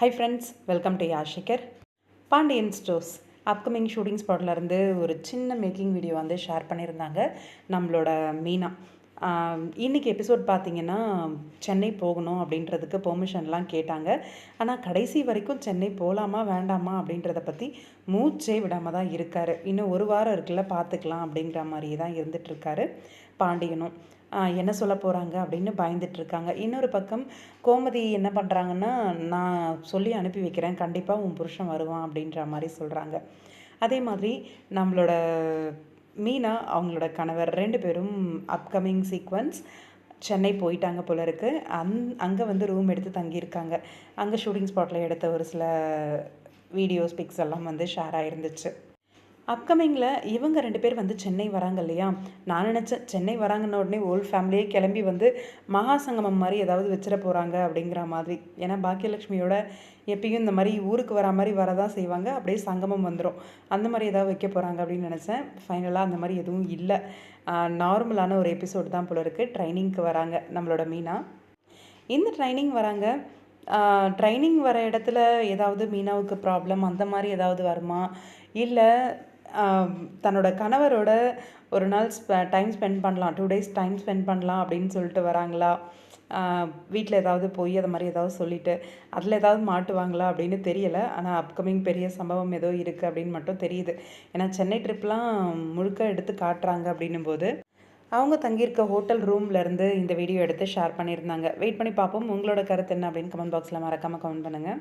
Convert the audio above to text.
High friends welcome to யாஷிகர் Pandian stores upcoming shooting ஸ்பாட்லேருந்து ஒரு சின்ன மேக்கிங் வீடியோ வந்து ஷேர் பண்ணியிருந்தாங்க. நம்மளோட மீனா. இன்றைக்கி இன்னைக்கு எபிசோட் பார்த்திங்கன்னா சென்னை போகணும் அப்படின்றதுக்கு பெர்மிஷன்லாம் கேட்டாங்க. ஆனால் கடைசி வரைக்கும் சென்னை போகலாமா வேண்டாமா அப்படின்றத பற்றி மூச்சே விடாமல் தான் இருக்கார். இன்னும் ஒரு வாரம் இருக்குல்ல பார்த்துக்கலாம் அப்படிங்கிற மாதிரியே தான் இருந்துகிட்ருக்காரு பாண்டியனும். என்ன சொல்ல போகிறாங்க அப்படின்னு பயந்துட்டுருக்காங்க இன்னொரு பக்கம் கோமதி என்ன பண்ணுறாங்கன்னா நான் சொல்லி அனுப்பி வைக்கிறேன். கண்டிப்பாக உன் புருஷன் வருவான் அப்படின்ற மாதிரி சொல்கிறாங்க அதே மாதிரி நம்மளோட மீனா அவங்களோட கணவர் ரெண்டு பேரும் அப்கமிங் சீக்வன்ஸ் சென்னை போயிட்டாங்க போல இருக்கு. அந் அங்கே வந்து ரூம் எடுத்து தங்கியிருக்காங்க. அங்கே ஷூட்டிங் ஸ்பாட்டில் எடுத்த ஒரு சில வீடியோஸ் பிக்ஸ் எல்லாம் வந்து ஷேர் ஆகிருந்துச்சு அப்கமிங்கில் இவங்க ரெண்டு பேர் வந்து சென்னை வராங்க இல்லையா? நான் நினச்சேன் சென்னை வராங்கன்ன உடனே ஓல்ட் ஃபேமிலியே கிளம்பி வந்து மகா சங்கமம் மாதிரி ஏதாவது வச்சிட போகிறாங்க அப்படிங்கிற மாதிரி. ஏன்னா பாக்கியலட்சுமியோட எப்பயும் இந்த மாதிரி ஊருக்கு வரா மாதிரி வரதான் செய்வாங்க. அப்படியே சங்கமம் வந்துடும் அந்த மாதிரி ஏதாவது வைக்க போகிறாங்க அப்படின்னு நினச்சேன். ஃபைனலாக அந்த மாதிரி எதுவும் இல்லை. நார்மலான ஒரு எபிசோட் தான் போல இருக்குது ட்ரைனிங்க்கு வராங்க நம்மளோட மீனா. இந்த ட்ரைனிங் வராங்க. ட்ரைனிங் வர இடத்துல ஏதாவது மீனாவுக்கு ப்ராப்ளம் அந்த மாதிரி ஏதாவது வருமா? இல்லை தன்னோட கணவரோட ஒரு நாள் டைம் ஸ்பெண்ட் பண்ணலாம். டூ டேஸ் டைம் ஸ்பெண்ட் பண்ணலாம் அப்படின்னு சொல்லிட்டு வராங்களா? வீட்டில் ஏதாவது போய் அது மாதிரி ஏதாவது சொல்லிட்டு அதில் ஏதாவது மாட்டுவாங்களா அப்படின்னு தெரியலை. ஆனால் அப்கமிங் பெரிய சம்பவம் ஏதோ இருக்குது அப்படின்னு மட்டும் தெரியுது. ஏன்னா சென்னை ட்ரிப்லாம் முழுக்க எடுத்து காட்டுறாங்க அப்படின்னும் போது அவங்க தங்கியிருக்க ஹோட்டல் ரூம்லேருந்து இந்த வீடியோ எடுத்து ஷேர் பண்ணியிருந்தாங்க. வெயிட் பண்ணி பார்ப்போம். உங்களோட கருத்து என்ன அப்படின்னு கமெண்ட் பாக்ஸில் மறக்காமல் கமெண்ட் பண்ணுங்கள்